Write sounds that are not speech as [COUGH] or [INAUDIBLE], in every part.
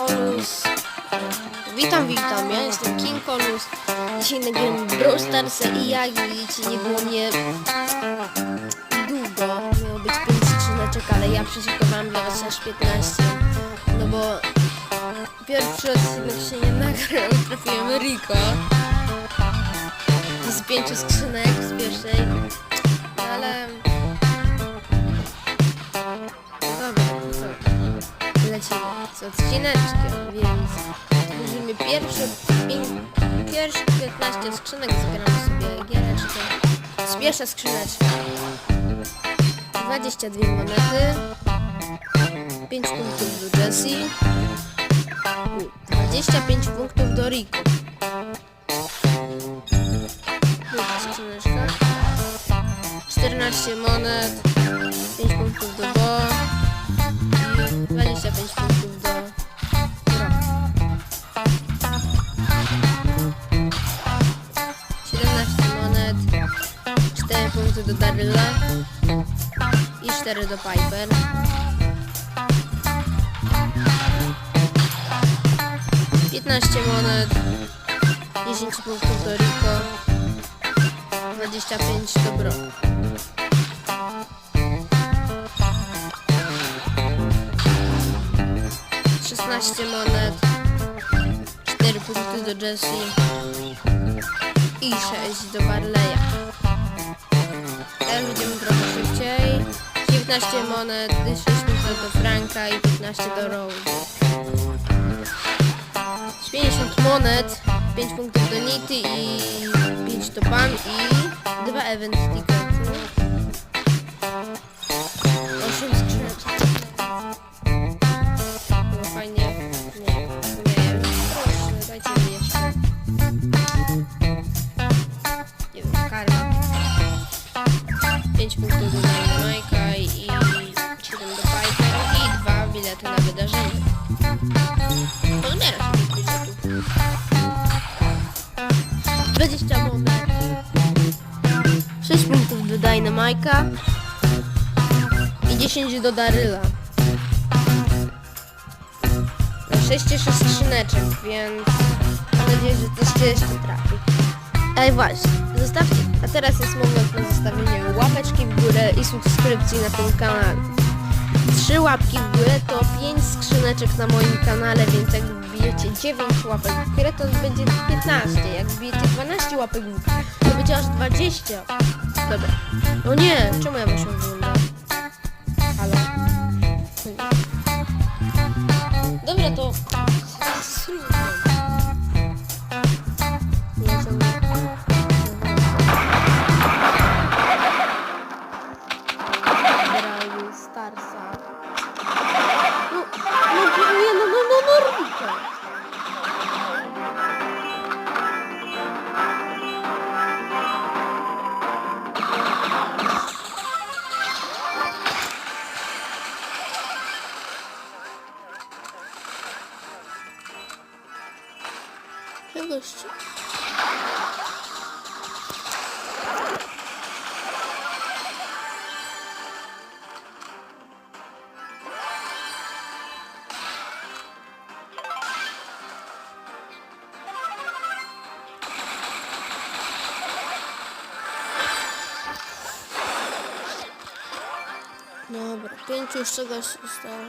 Olus. Witam, witam, ja jestem King Olus. Dzisiaj nagrywam Brawl i jak widzicie nie było mnie długo. Miało być 5 skrzyneczek, ale ja przeszykowałem dla was aż 15. No bo pierwszy odcinek się nie nagrał, [LAUGHS] trafiłem Rico. Z pięciu skrzynek z pierwszej. Ale... z odcineczkiem, więc możemy pierwsze, pierwsze 15 skrzynek zagramy sobie giereczkę. Z pierwsza skrzyneczka. 22 monety, 5 punktów do Jessie, u, 25 punktów do Rico. Druga skrzyneczka. 14 monet, 5 punktów do Bo. 25 punktów do Daryla i 4 do Piper. Piętnaście monet, 10 punktów do Rico, 25 do Brock. Szesnaście monet, 4 punkty do Jessie i 6 do Barleya. Teraz będziemy trochę szybciej. 19 monet, 6 punktów do Franka i 15 do Rose. Z 50 monet, 5 punktów do Nity i 5 do Pan i 2 event tickety. 10 do Daryla. 6 jeszcze skrzyneczek, więc mam nadzieję, że coś się jeszcze trafi. Ej właśnie, zostawcie, a teraz jest moment na zostawienie łapeczki w górę i subskrypcji na tym kanale. Trzy łapki w górę to 5 skrzyneczek na moim kanale, więc jak wbijecie 9 łapek w górę, to będzie 15. Jak wbijecie 12 łapek w górę, to będzie aż 20. Dobra. No nie, czemu ja muszę wyglądać? Halo? Dobra, to... Nie, Pięciu już czegoś zostało.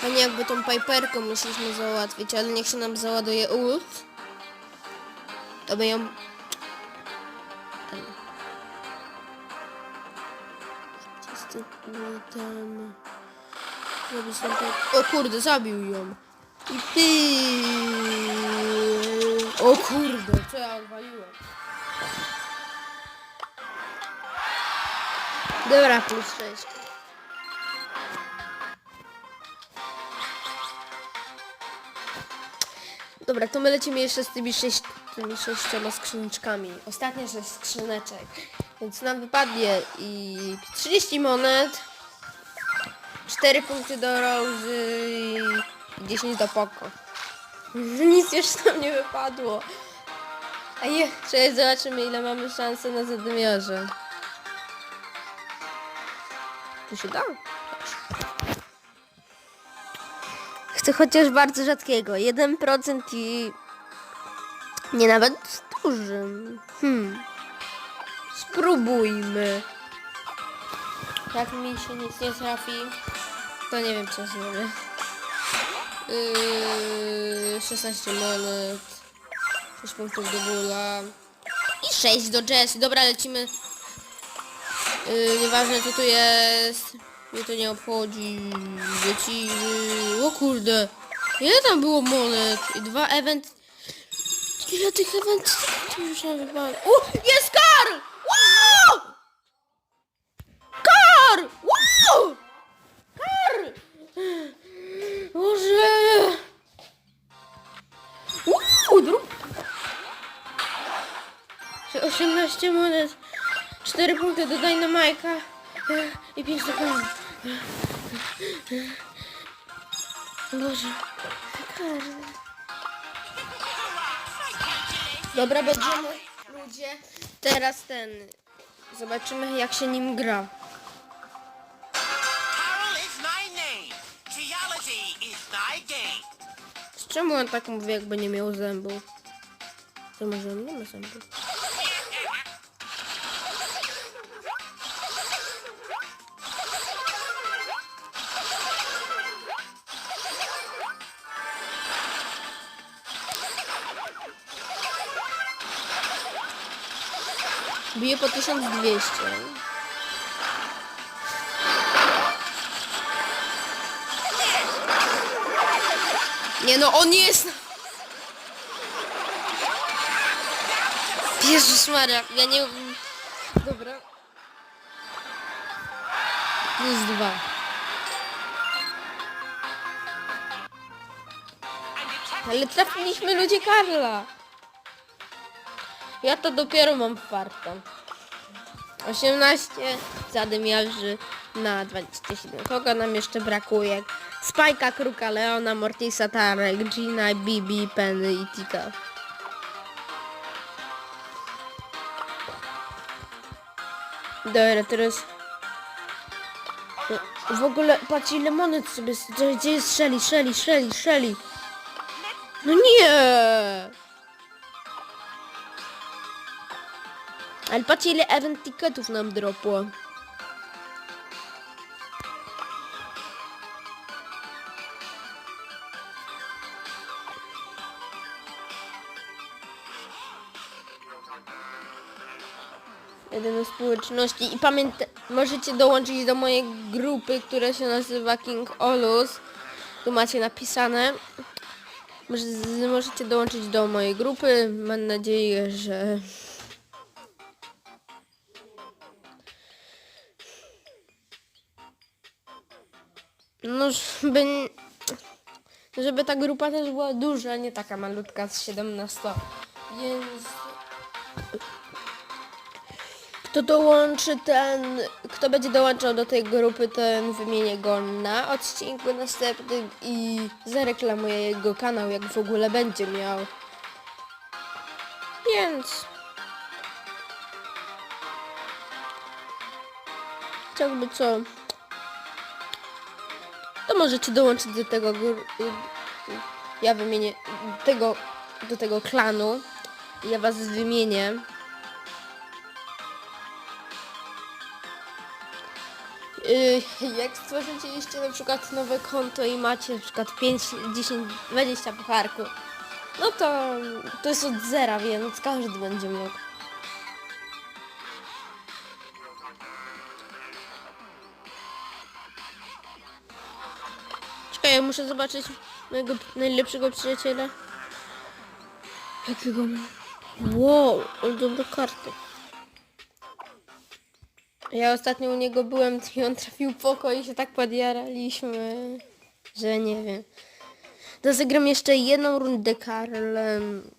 Pewnie jakby tą piperką musieliśmy załatwić, ale niech się nam załaduje ult. To by ją... Ultem? Zrobić tam. O kurde, zabił ją. I ty. O kurde, co ja odwaliłem. Dobra, plus 6. Dobra, to my lecimy jeszcze z tymi, sześć, tymi sześcioma skrzyneczkami. Ostatnie sześć skrzyneczek. Więc nam wypadnie i 30 monet, 4 punkty do Rozy i 10 do Poko. [LAUGHS] Nic jeszcze nam nie wypadło. A jeszcze zobaczymy ile mamy szansy na zadymiarze. Tu się da? Chcę chociaż bardzo rzadkiego. 1% i... Nie nawet dużym. Hmm. Spróbujmy. Jak mi się nic nie trafi, to nie wiem co zrobię. Yy, 16 monet. 6 punktów do bóla. I 6 do Jessie. Dobra, lecimy. Yy, nieważne co tu jest. Mnie to nie obchodzi. Lecimy. O kurde. Ile tam było monet? I dwa event. Ile tych event? Tu już chyba... O! Jest kar! Wow! Kar! Wow! Kar! Boże! Wow! Dru... 18 monet. 4 punkty do Dynamajka. I 5 do Kar. Boże. Dobra, będziemy ludzie. Teraz ten. Zobaczymy jak się nim gra. Z czemu on tak mówi, jakby nie miał zębów? To może on nie ma zębów? Bije po 1200. Nie no, on jest... Jezus Maria, ja nie... Dobra. Plus dwa. Ale trafiliśmy ludzie Karla. Ja to dopiero mam farta. 18 zadymiarzy na 27. Kogo nam jeszcze brakuje? Spajka, Kruka, Leona, Mortisa, Tarek, Gina, Bibi, Penny i Tika. Dobra, teraz... W ogóle, patrz ile monet sobie... Gdzie jest Shelly, Shelly, Shelly, Shelly? No nie! Ale patrz ile event ticketów nam dropło. Jedyne społeczności i pamiętaj, możecie dołączyć do mojej grupy, która się nazywa King Olus. Tu macie napisane. Możecie dołączyć do mojej grupy. Mam nadzieję, że No, żeby, żeby ta grupa też była duża, nie taka malutka z 17. Więc kto dołączy ten, kto będzie dołączał do tej grupy, ten wymienię go na odcinku następnym i zareklamuję jego kanał, jak w ogóle będzie miał. Więc jakby co to możecie dołączyć do tego ja wymienię tego do tego klanu. Ja was wymienię. Y, jak stworzycie jeszcze na przykład nowe konto i macie na przykład 5, 10, 20 pucharku no to to jest od zera, więc każdy będzie mógł muszę zobaczyć mojego najlepszego przyjaciela. Jakiego ma? Wow, ale dobre karty. Ja ostatnio u niego byłem i on trafił poko i się tak podjaraliśmy, że nie wiem. To zagram jeszcze jedną rundę Karlem.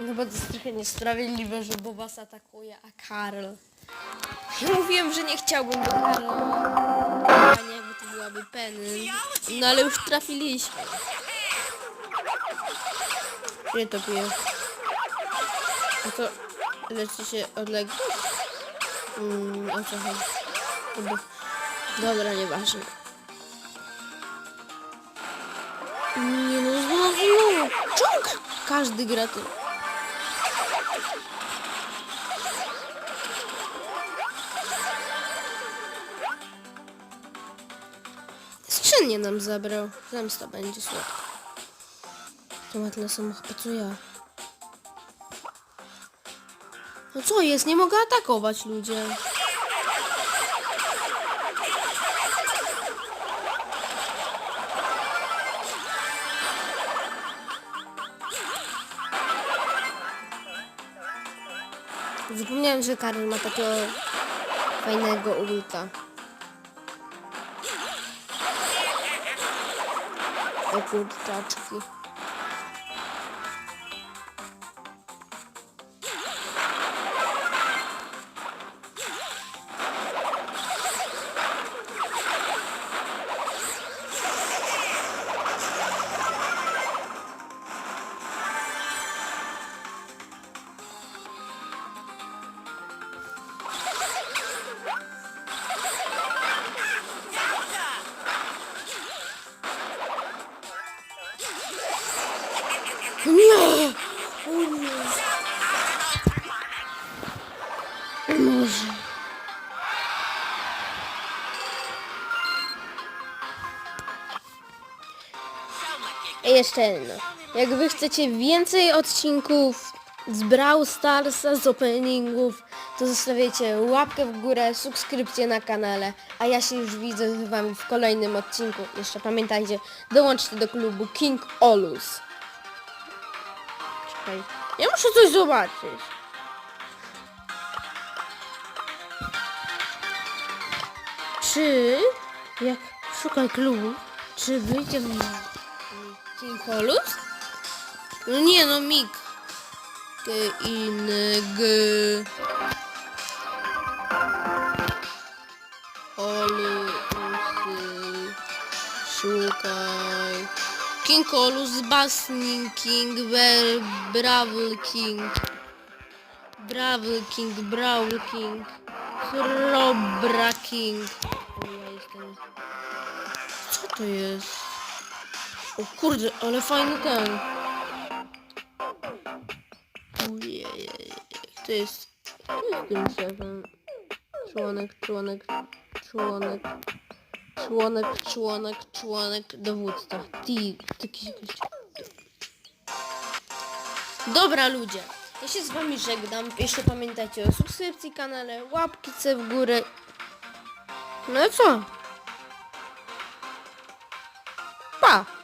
No bo to jest trochę niesprawiedliwe, że Bobas atakuje, a Karl. Mówiłem, że nie chciałbym do Karla słaby Penny. No ale już trafiliśmy. Gdzie to bije? A to leczy się odległość? Mm, o co chodzi? Dobra, nieważne. Nie no, znowu! Czuk! Każdy gra tym. Skrzynię nam zabrał. Zemsta będzie słodka. To ma tyle samo chyba co ja. No co jest? Nie mogę atakować ludzie. Zapomniałem, że Karol ma takiego fajnego ulta. O kurczaczki. Nie! Jeszcze jedno. Jak wy chcecie więcej odcinków z Brawl Starsa, z openingów, to zostawiajcie łapkę w górę, subskrypcję na kanale, a ja się już widzę z wami w kolejnym odcinku. Jeszcze pamiętajcie, dołączcie do klubu King Olus. Czekaj, ja muszę coś zobaczyć. Czy, jak szukaj klubu, czy wyjdzie w King Olus? No nie, no Mik. King Olusy. Szukaj. King Olus, Basning King, Ber, Brawl King. Brawl King, Brawl King. Robra King. Co to jest? O kurde, ale fajny ten. Ojej, to jest... To jest tym. Członek, członek, członek. Członek, członek, członek, dowódca. Ty, taki. Dobra ludzie, ja się z wami żegnam. Jeszcze pamiętajcie o subskrypcji kanale, łapkice w górę. No co? Pa!